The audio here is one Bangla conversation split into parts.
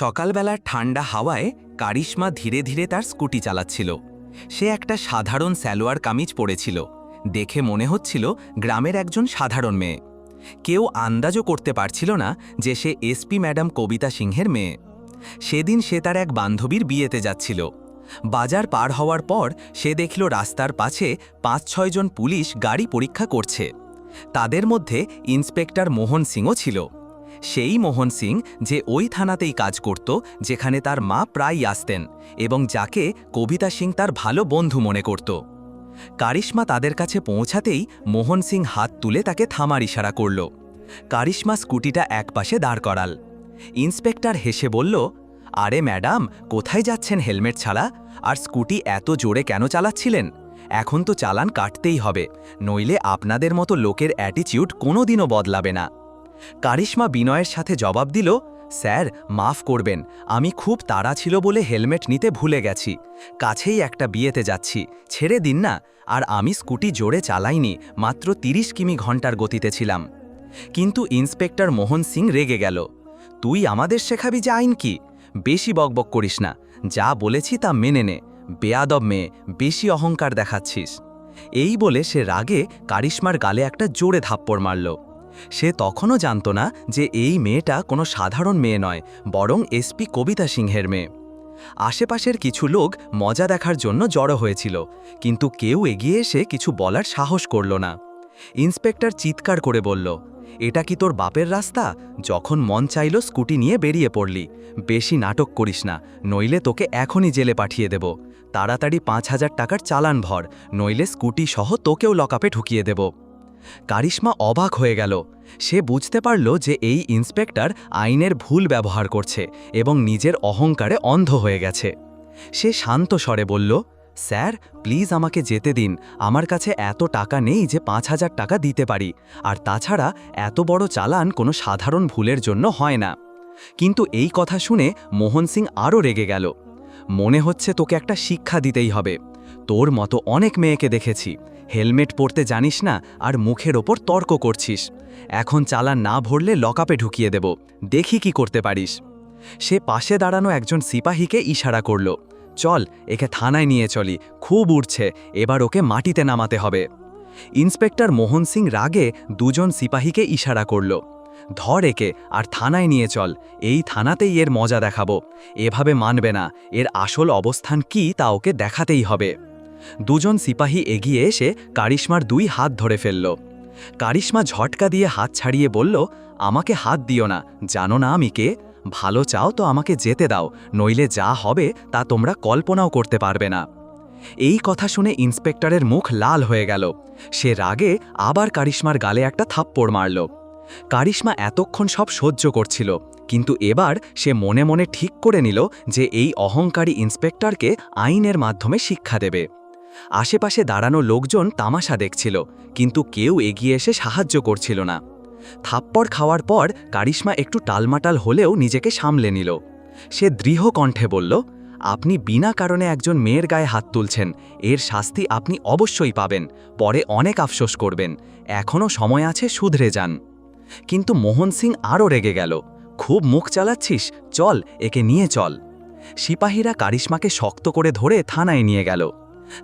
সকালবেলার ঠান্ডা হাওয়ায় কারিশ্মা ধীরে ধীরে তার স্কুটি চালাচ্ছিল। সে একটা সাধারণ স্যালোয়ার কামিজ পরেছিল। দেখে মনে হচ্ছিল গ্রামের একজন সাধারণ মেয়ে। কেউ আন্দাজও করতে পারছিল না যে সে এসপি ম্যাডাম কবিতা সিংহের মেয়ে। সেদিন সে তার এক বান্ধবীর বিয়েতে যাচ্ছিল। বাজার পার হওয়ার পর সে দেখল রাস্তার পাশে পাঁচ ছয়জন পুলিশ গাড়ি পরীক্ষা করছে। তাদের মধ্যে ইন্সপেক্টর মোহন সিংও ছিল। সেই মোহন সিং যে ওই থানাতেই কাজ করত, যেখানে তার মা প্রায়ই আসতেন এবং যাকে কবিতা সিং তার ভালো বন্ধু মনে করত। কারিশ্মা তাদের কাছে পৌঁছাতেই মোহন সিং হাত তুলে তাকে থামার ইশারা করল। কারিশ্মা স্কুটিটা একপাশে দাঁড় করাল। ইন্সপেক্টর হেসে বলল, আরে ম্যাডাম, কোথায় যাচ্ছেন হেলমেট ছাড়া? আর স্কুটি এত জোরে কেন চালাচ্ছিলেন? এখন তো চালান কাটতেই হবে। নইলে আপনাদের মতো লোকের অ্যাটিচিউড কোনোদিনও বদলাবে না। কারিশ্মা বিনয়ের সাথে জবাব দিল, স্যার, মাফ করবেন, আমি খুব তাড়া ছিল বলে হেলমেট নিতে ভুলে গেছি। কাছেই একটা বিয়েতে যাচ্ছি, ছেড়ে দিন না, আর আমি স্কুটি জোরে চালাইনি, মাত্র ৩০ কিমি ঘণ্টার গতিতে ছিলাম। কিন্তু ইন্সপেক্টর মোহন সিং রেগে গেল, তুই আমাদের শেখাবি যে আইন কি? বেশি বকবক করিস না, যা বলেছি তা মেনে নে, বেয়াদব মেয়ে, বেশি অহংকার দেখাচ্ছিস। এই বলে সে রাগে কারিশ্মার গালে একটা জোরে থাপ্পড় মারল। সে তখনও জানত না যে এই মেয়েটা কোনো সাধারণ মেয়ে নয়, বরং এসপি কবিতা সিংহের মেয়ে। আশেপাশের কিছু লোক মজা দেখার জন্য জড়ো হয়েছিল, কিন্তু কেউ এগিয়ে এসে কিছু বলার সাহস করল না। ইন্সপেক্টর চিৎকার করে বলল, এটা কি তোর বাপের রাস্তা? যখন মন চাইল স্কুটি নিয়ে বেরিয়ে পড়লি। বেশি নাটক করিস না, নইলে তোকে এখনই জেলে পাঠিয়ে দেব। তাড়াতাড়ি পাঁচ হাজার টাকার চালান ভর, নইলে স্কুটি সহ তোকেও লকআপে ঢুকিয়ে দেব। কারিশ্মা অবাক হয়ে গেল। সে বুঝতে পারল যে এই ইন্সপেক্টর আইনের ভুল ব্যবহার করছে এবং নিজের অহংকারে অন্ধ হয়ে গেছে। সে শান্ত স্বরে বলল, স্যার, প্লিজ আমাকে যেতে দিন। আমার কাছে এত টাকা নেই যে পাঁচ হাজার টাকা দিতে পারি। আর তাছাড়া এত বড় চালান কোনো সাধারণ ভুলের জন্য হয় না। কিন্তু এই কথা শুনে মোহন সিং আরও রেগে গেল। মনে হচ্ছে তোকে একটা শিক্ষা দিতেই হবে। তোর মতো অনেক মেয়েকে দেখেছি। হেলমেট পরতে জানিস না আর মুখের ওপর তর্ক করছিস। এখন চালান না ভরলে লকআপে ঢুকিয়ে দেব। দেখি কি করতে পারিস। সে পাশে দাঁড়ানো একজন সিপাহীকে ইশারা করল, চল, একে থানায় নিয়ে চলি। খুব উড়ছে। এবার ওকে মাটিতে নামাতে হবে। ইন্সপেক্টর মোহন সিং রাগে দুজন সিপাহীকে ইশারা করল, ধর একে আর থানায় নিয়ে চল। এই থানাতেই এর মজা দেখাবো। এভাবে মানবে না। এর আসল অবস্থান কি তা ওকে দেখাতেই হবে। দুজন সিপাহী এগিয়ে এসে কারিশ্মার দুই হাত ধরে ফেলল। কারিশ্মা ঝটকা দিয়ে হাত ছাড়িয়ে বলল, আমাকে হাত দিও না, জানো না আমি কে। ভালো চাও তো আমাকে যেতে দাও, নইলে যা হবে তা তোমরা কল্পনাও করতে পারবে না। এই কথা শুনে ইন্সপেক্টরের মুখ লাল হয়ে গেল। সে রাগে আবার কারিশ্মার গালে একটা থাপ্পড় মারল। কারিশ্মা এতক্ষণ সব সহ্য করছিল, কিন্তু এবার সে মনে মনে ঠিক করে নিল যে এই অহংকারী ইন্সপেক্টরকে আইনের মাধ্যমে শিক্ষা দেবে। আশেপাশে দাঁড়ানো লোকজন তামাশা দেখছিল, কিন্তু কেউ এগিয়ে এসে সাহায্য করছিল না। থাপ্পড় খাওয়ার পর কারিশ্মা একটু টালমাটাল হলেও নিজেকে সামলে নিল। সে দৃঢ় কণ্ঠে বলল, আপনি বিনা কারণে একজন মেয়ের গায়ে হাত তুলছেন, এর শাস্তি আপনি অবশ্যই পাবেন, পরে অনেক আফসোস করবেন, এখনও সময় আছে শুধরে যান। কিন্তু মোহন সিং আরও রেগে গেল, খুব মুখ চালাচ্ছিস, চল, একে নিয়ে চল। সিপাহীরা কারিশ্মাকে শক্ত করে ধরে থানায় নিয়ে গেল।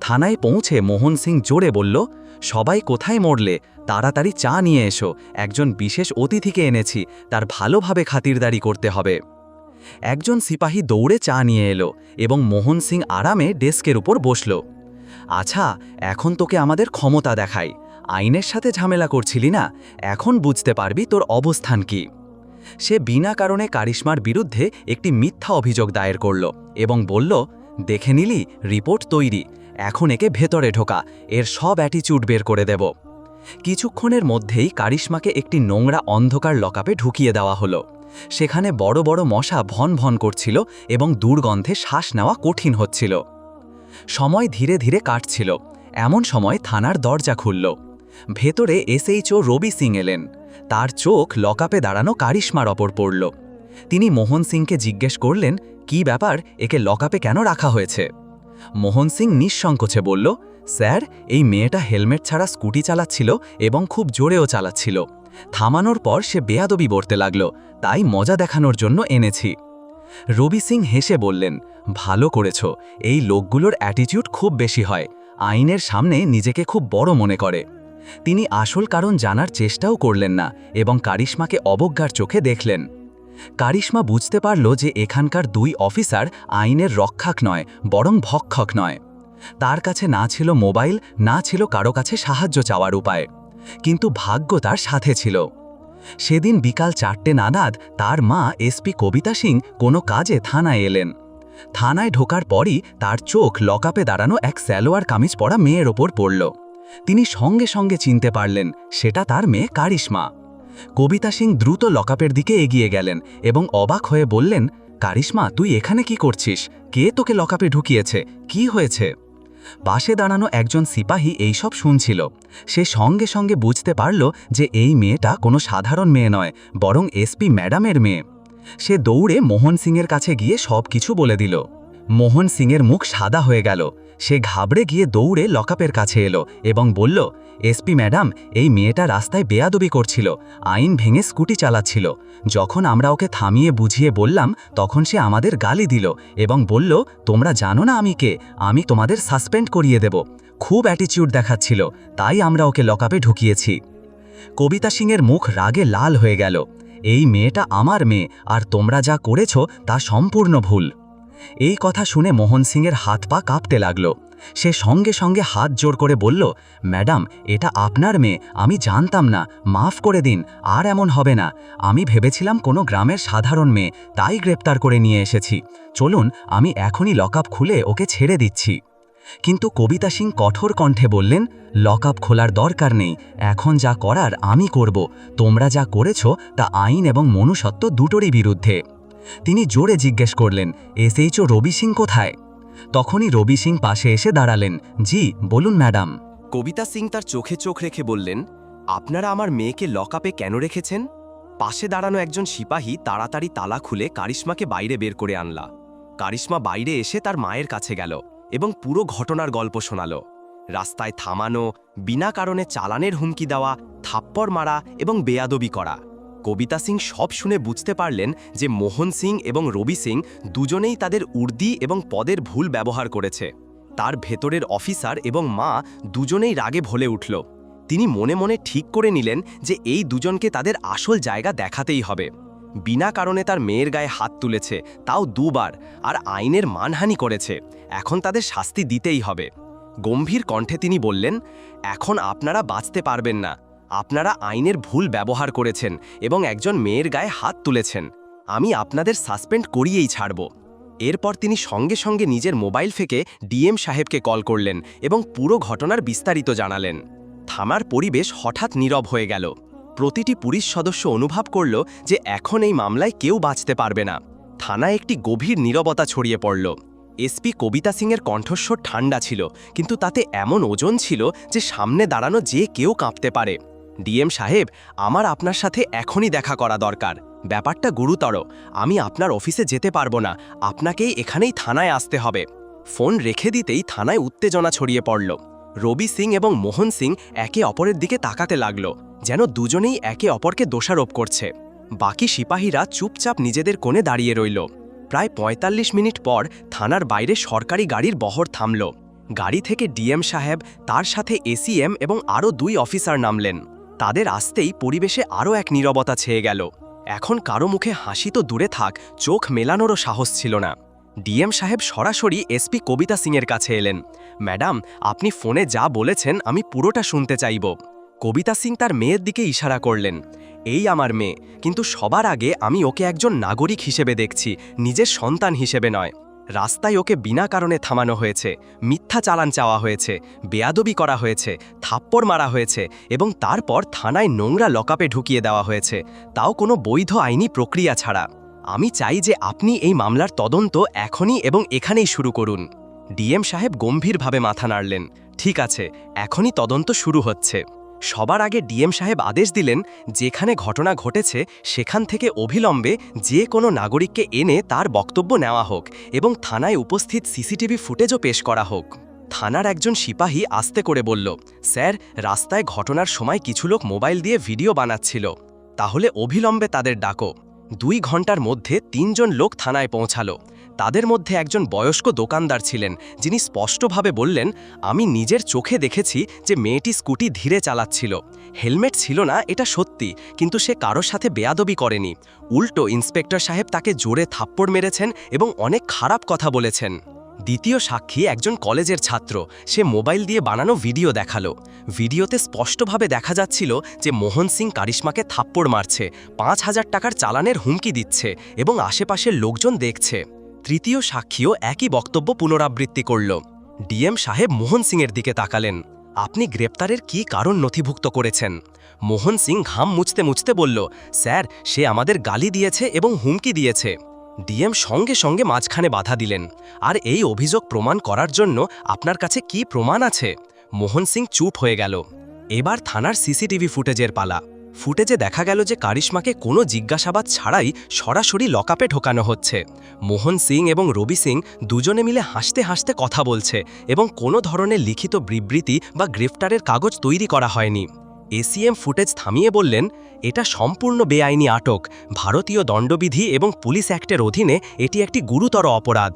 থানায় পৌঁছে মোহন সিং জোরে বলল, সবাই কোথায় মরলে? তাড়াতাড়ি চা নিয়ে এসো। একজন বিশেষ অতিথিকে এনেছি। তার ভালোভাবে খাতিরদারি করতে হবে। একজন সিপাহী দৌড়ে চা নিয়ে এলো এবং মোহন সিং আরামে ডেস্কের উপর বসল। আচ্ছা এখন তোকে আমাদের ক্ষমতা দেখাই। আইনের সাথে ঝামেলা করছিলি না? এখন বুঝতে পারবি তোর অবস্থান কি? সে বিনা কারণে কারিশ্মার বিরুদ্ধে একটি মিথ্যা অভিযোগ দায়ের করল এবং বলল, দেখে নিলি, রিপোর্ট তৈরি। এখন একে ভেতরে ঢোকা, এর সব অ্যাটিচিউড বের করে দেব। কিছুক্ষণের মধ্যেই কারিশ্মাকে একটি নোংরা অন্ধকার লকাপে ঢুকিয়ে দেওয়া হলো। সেখানে বড় বড় মশা ভন ভন করছিল এবং দুর্গন্ধে শ্বাস নেওয়া কঠিন হচ্ছিল। সময় ধীরে ধীরে কাটছিল। এমন সময় থানার দরজা খুলল। ভেতরে এসএইচও রবি সিং এলেন। তার চোখ লকাপে দাঁড়ানো কারিশ্মার ওপর পড়ল। তিনি মোহন সিংকে জিজ্ঞেস করলেন, কি ব্যাপার? একে লকাপে কেন রাখা হয়েছে? মোহন সিং নিঃসংকোচে বলল, স্যার, এই মেয়েটা হেলমেট ছাড়া স্কুটি চালাচ্ছিল এবং খুব জোরেও চালাচ্ছিল। থামানোর পর সে বেয়াদবি বলতে লাগল, তাই মজা দেখানোর জন্য এনেছি। রবি সিং হেসে বললেন, ভালো করেছ, এই লোকগুলোর অ্যাটিটিউড খুব বেশি হয়, আইনের সামনে নিজেকে খুব বড় মনে করে। তিনি আসল কারণ জানার চেষ্টাও করলেন না এবং কারিশ্মাকে অবজ্ঞার চোখে দেখলেন। কারিশ্মা বুঝতে পারল যে এখানকার দুই অফিসার আইনের রক্ষাক নয়, বরং ভক্ষক নয়। তার কাছে না ছিল মোবাইল, না ছিল কারও কাছে সাহায্য চাওয়ার উপায়। কিন্তু ভাগ্য তার সাথে ছিল। সেদিন বিকাল চারটে নাগাদ তার মা এসপি কবিতা সিং কোনো কাজে থানায় এলেন। থানায় ঢোকার পরই তার চোখ লকাপে দাঁড়ানো এক স্যালোয়ার কামিজ পরা মেয়ের ওপর পড়ল। তিনি সঙ্গে সঙ্গে চিনতে পারলেন, সেটা তার মেয়ে কারিশ্মা। কবিতা সিং দ্রুত লকআপের দিকে এগিয়ে গেলেন এবং অবাক হয়ে বললেন, কারিশ্মা, তুই এখানে কি করছিস? কে তোকে লকআপে ঢুকিয়েছে? কি হয়েছে? পাশে দাঁড়ানো একজন সিপাহী এইসব শুনছিল। সে সঙ্গে সঙ্গে বুঝতে পারল যে এই মেয়েটা কোনো সাধারণ মেয়ে নয়, বরং এসপি ম্যাডামের মেয়ে। সে দৌড়ে মোহন সিংয়ের কাছে গিয়ে সব কিছু বলে দিল। মোহন সিংয়ের মুখ সাদা হয়ে গেল। সে ঘাবড়ে গিয়ে দৌড়ে লকআপের কাছে এলো এবং বলল এসপি ম্যাডাম, এই মেয়েটা রাস্তায় বেয়াদবি করছিল, আইন ভেঙে স্কুটি চালাচ্ছিল। যখন আমরা ওকে থামিয়ে বুঝিয়ে বললাম, তখন সে আমাদের গালি দিল এবং বলল, তোমরা জানো না আমি কে, আমি তোমাদের সাসপেন্ড করিয়ে দেব। খুব অ্যাটিচিউড দেখাচ্ছিল, তাই আমরা ওকে লকআপে ঢুকিয়েছি। কবিতা সিংয়ের মুখ রাগে লাল হয়ে গেল, এই মেয়েটা আমার মেয়ে, আর তোমরা যা করেছ তা সম্পূর্ণ ভুল। এই কথা শুনে মোহন সিংয়ের হাত পা কাঁপতে লাগল। সে সঙ্গে সঙ্গে হাত জোর করে বলল, ম্যাডাম, এটা আপনার মেয়ে, আমি জানতাম না, মাফ করে দিন, আর এমন হবে না। আমি ভেবেছিলাম কোনো গ্রামের সাধারণ মেয়ে, তাই গ্রেপ্তার করে নিয়ে এসেছি। চলুন, আমি এখনই লকআপ খুলে ওকে ছেড়ে দিচ্ছি। কিন্তু কবিতা সিং কঠোর কণ্ঠে বললেন, লকআপ খোলার দরকার নেই, এখন যা করার আমি করব। তোমরা যা করেছ, তা আইন এবং মনুষ্যত্ব দুটোরই বিরুদ্ধে। তিনি জোরে জিজ্ঞেস করলেন এসএইচও রবি সিং কোথায়? তখনই রবি সিং পাশে এসে দাঁড়ালেন, জি, বলুন, ম্যাডাম। কবিতা সিং তার চোখে চোখ রেখে বললেন, আপনারা আমার মেয়েকে লকআপে কেন রেখেছেন? পাশে দাঁড়ানো একজন সিপাহী তাড়াতাড়ি তালা খুলে কারিশ্মাকে বাইরে বের করে আনলা। কারিশ্মা বাইরে এসে তার মায়ের কাছে গেল এবং পুরো ঘটনার গল্প শোনাল। রাস্তায় থামানো, বিনা কারণে চালানের হুমকি দেওয়া, থাপ্পড় মারা এবং বেয়াদবি করা। কবিতা সিং সব শুনে বুঝতে পারলেন যে মোহন সিং এবং রবি সিং দুজনেই তাদের উর্দি এবং পদের ভুল ব্যবহার করেছে। তার ভেতরের অফিসার এবং মা দুজনেই রাগে ভোলে উঠল। তিনি মনে মনে ঠিক করে নিলেন যে এই দুজনকে তাদের আসল জায়গা দেখাতেই হবে। বিনা কারণে তার মেয়ের গায়ে হাত তুলেছে, তাও দুবার, আর আইনের মানহানি করেছে। এখন তাদের শাস্তি দিতেই হবে। গম্ভীর কণ্ঠে তিনি বললেন, এখন আপনারা বাঁচতে পারবেন না। আপনারা আইনের ভুল ব্যবহার করেছেন এবং একজন মেয়ের গায়ে হাত তুলেছেন। আমি আপনাদের সাসপেন্ড করিয়েই ছাড়ব। এরপর তিনি সঙ্গে সঙ্গে নিজের মোবাইল থেকে ডিএম সাহেবকে কল করলেন এবং পুরো ঘটনার বিস্তারিত জানালেন। থামার পরিবেশ হঠাৎ নীরব হয়ে গেল। প্রতিটি পুলিশ সদস্য অনুভব করল যে এখন এই মামলায় কেউ বাঁচতে পারবে না। থানায় একটি গভীর নীরবতা ছড়িয়ে পড়ল। এসপি কবিতা সিংয়ের কণ্ঠস্বর ঠান্ডা ছিল, কিন্তু তাতে এমন ওজন ছিল যে সামনে দাঁড়ানো যে কেউ কাঁপতে পারে। ডিএম সাহেব, আমার আপনার সাথে এখনই দেখা করা দরকার। ব্যাপারটা গুরুতর। আমি আপনার অফিসে যেতে পারব না। আপনাকেই এখানেই থানায় আসতে হবে। ফোন রেখে দিতেই থানায় উত্তেজনা ছড়িয়ে পড়ল। রবি সিং এবং মোহন সিং একে অপরের দিকে তাকাতে লাগল, যেন দুজনেই একে অপরকে দোষারোপ করছে। বাকি সিপাহীরা চুপচাপ নিজেদের কোণে দাঁড়িয়ে রইল। প্রায় ৪৫ মিনিট পর থানার বাইরে সরকারি গাড়ির বহর থামল। গাড়ি থেকে ডিএম সাহেব, তার সাথে এসিএম এবং আরও দুই অফিসার নামলেন। তাদের আসতেই পরিবেশে আরও এক নীরবতা ছেয়ে গেল। এখন কারও মুখে হাসি তো দূরে থাক, চোখ মেলানোরও সাহস ছিল না। ডিএম সাহেব সরাসরি এসপি কবিতা সিংয়ের কাছে এলেন। ম্যাডাম, আপনি ফোনে যা বলেছেন আমি পুরোটা শুনতে চাইব। কবিতা সিং তার মেয়ের দিকে ইশারা করলেন। এই আমার মেয়ে, কিন্তু সবার আগে আমি ওকে একজন নাগরিক হিসেবে দেখছি, নিজের সন্তান হিসেবে নয়। রাস্তায় ওকে বিনা কারণে থামানো হয়েছে, মিথ্যা চালান চাওয়া হয়েছে, বেয়াদবি করা হয়েছে, থাপ্পড় মারা হয়েছে এবং তারপর থানায় নোংরা লকআপে ঢুকিয়ে দেওয়া হয়েছে। তাও কোনো বৈধ আইনি প্রক্রিয়া ছাড়া। আমি চাই যে আপনি এই মামলার তদন্ত এখনই এবং এখানেই শুরু করুন। ডিএম সাহেব গম্ভীরভাবে মাথা নাড়লেন। ঠিক আছে, এখনই তদন্ত শুরু হচ্ছে। সবার আগে ডিএম সাহেব আদেশ দিলেন, যেখানে ঘটনা ঘটেছে, সেখান থেকে অবিলম্বে যে কোনো নাগরিককে এনে তার বক্তব্য নেওয়া হোক এবং থানায় উপস্থিত সিসিটিভি ফুটেজও পেশ করা হোক। থানার একজন সিপাহী আস্তে করে বলল, স্যার, রাস্তায় ঘটনার সময় কিছু লোক মোবাইল দিয়ে ভিডিও বানাচ্ছিল। তাহলে অবিলম্বে তাদের ডাকো। দুই ঘণ্টার মধ্যে তিনজন লোক থানায় পৌঁছালো। তাদের মধ্যে একজন বয়স্ক দোকানদার ছিলেন, যিনি স্পষ্টভাবে বললেন, আমি নিজের চোখে দেখেছি যে মেয়েটি স্কুটি ধীরে চালাচ্ছিল। হেলমেট ছিল না, এটা সত্যি, কিন্তু সে কারোর সাথে বেয়াদবি করেনি। উল্টো ইন্সপেক্টর সাহেব তাকে জোরে থাপ্পড় মেরেছেন এবং অনেক খারাপ কথা বলেছেন। দ্বিতীয় সাক্ষী একজন কলেজের ছাত্র, সে মোবাইল দিয়ে বানানো ভিডিও দেখাল। ভিডিওতে স্পষ্টভাবে দেখা যাচ্ছিল যে মোহন সিং কারিশ্মাকে থাপ্পড় মারছে, পাঁচ হাজার টাকার চালানের হুমকি দিচ্ছে এবং আশেপাশের লোকজন দেখছে। তৃতীয় সাক্ষীও একই বক্তব্য পুনরাবৃত্তি করল। ডিএম সাহেব মোহন সিংয়ের দিকে তাকালেন। আপনি গ্রেপ্তারের কি কারণ নথিভুক্ত করেছেন? মোহন সিং ঘাম মুছতে মুছতে বলল, স্যার, সে আমাদের গালি দিয়েছে এবং হুমকি দিয়েছে। ডিএম সঙ্গে সঙ্গে মাঝখানে বাধা দিলেন, আর এই অভিযোগ প্রমাণ করার জন্য আপনার কাছে কি প্রমাণ আছে? মোহন সিং চুপ হয়ে গেল। এবার থানার সিসিটিভি ফুটেজের পালা। ফুটেজে দেখা গেল যে কারিশ্মাকে কোনো জিজ্ঞাসাবাদ ছাড়াই সরাসরি লকআপে ঢোকানো হচ্ছে। মোহন সিং এবং রবি সিং দুজনে মিলে হাসতে হাসতে কথা বলছে এবং কোনো ধরনের লিখিত বিবৃতি বা গ্রেফতারের কাগজ তৈরি করা হয়নি। এসিএম ফুটেজ থামিয়ে বললেন, এটা সম্পূর্ণ বেআইনি আটক। ভারতীয় দণ্ডবিধি এবং পুলিশ অ্যাক্টের অধীনে এটি একটি গুরুতর অপরাধ।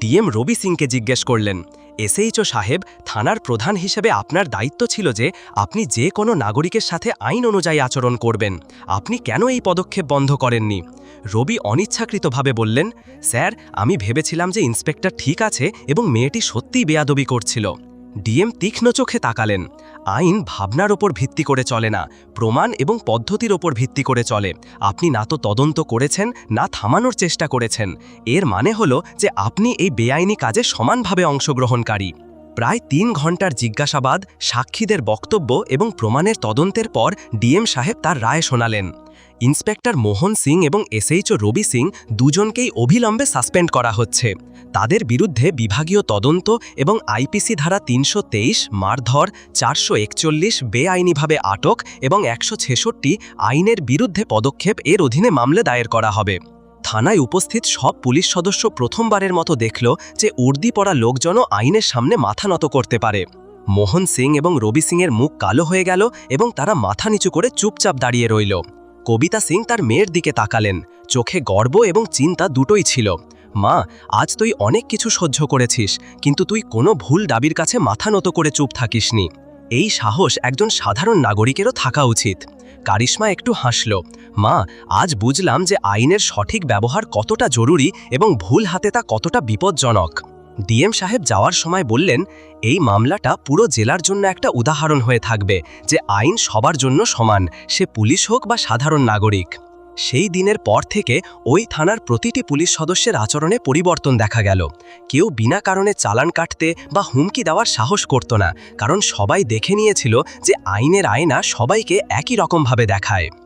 ডিএম রবি সিংকে জিজ্ঞেস করলেন এসএইচও সাহেব থানার প্রধান হিসেবে আপনার দায়িত্ব ছিল যে আপনি যে কোনো নাগরিকের সাথে আইন অনুযায়ী আচরণ করবেন। আপনি কেন এই পদক্ষেপ বন্ধ করেননি? রবি অনিচ্ছাকৃতভাবে বললেন, স্যার, আমি ভেবেছিলাম যে ইন্সপেক্টর ঠিক আছে এবং মেয়েটি সত্যিই বেয়াদবি করছিল। ডিএম তীক্ষ্ণ চোখে তাকালেন। আইন ভাবনার ওপর ভিত্তি করে চলে না, প্রমাণ এবং পদ্ধতির ওপর ভিত্তি করে চলে। আপনি না তো তদন্ত করেছেন, না থামানোর চেষ্টা করেছেন। এর মানে হলো যে আপনি এই বেআইনি কাজে সমানভাবে অংশগ্রহণকারী। প্রায় তিন ঘণ্টার জিজ্ঞাসাবাদ, সাক্ষীদের বক্তব্য এবং প্রমাণের তদন্তের পর ডিএম সাহেব তার রায় শোনালেন। ইন্সপেক্টর মোহন সিং এবং এসএইচও রবি সিং দুজনকেই অবিলম্বে সাসপেন্ড করা হচ্ছে। তাদের বিরুদ্ধে বিভাগীয় তদন্ত এবং আইপিসি ধারা তিনশো তেইশ, মারধর, চারশো একচল্লিশ, বেআইনিভাবে আটক এবং একশো ছেষট্টি আইনের বিরুদ্ধে পদক্ষেপ এর অধীনে মামলা দায়ের করা হবে। থানায় উপস্থিত সব পুলিশ সদস্য প্রথমবারের মতো দেখল যে উর্দি পড়া লোকজনও আইনের সামনে মাথা নত করতে পারে। মোহন সিং এবং রবি সিংয়ের মুখ কালো হয়ে গেল এবং তারা মাথা নিচু করে চুপচাপ দাঁড়িয়ে রইল। কবিতা সিং তার মেয়ের দিকে তাকালেন। চোখে গর্ব এবং চিন্তা দুটোই ছিল। মা, আজ তুই অনেক কিছু সহ্য করেছিস, কিন্তু তুই কোনো ভুল দাবির কাছে মাথা নত করে চুপ থাকিসনি। এই সাহস একজন সাধারণ নাগরিকেরও থাকা উচিত কারিশ্মা একটু হাসল। মা, আজ বুঝলাম যে আইনের সঠিক ব্যবহার কতটা জরুরি এবং ভুল হাতে তা কতটা বিপজ্জনক। ডিএম সাহেব যাওয়ার সময় বললেন, এই মামলাটা পুরো জেলার জন্য একটা উদাহরণ হয়ে থাকবে, যে আইন সবার জন্য সমান, সে পুলিশ হোক বা সাধারণ নাগরিক। সেই দিনের পর থেকে ওই থানার প্রতিটি পুলিশ সদস্যের আচরণে পরিবর্তন দেখা গেল। কেউ বিনা কারণে চালান কাটতে বা হুমকি দেওয়ার সাহস করত না, কারণ সবাই দেখে নিয়েছিল যে আইনের আয়না সবাইকে একই রকমভাবে দেখায়।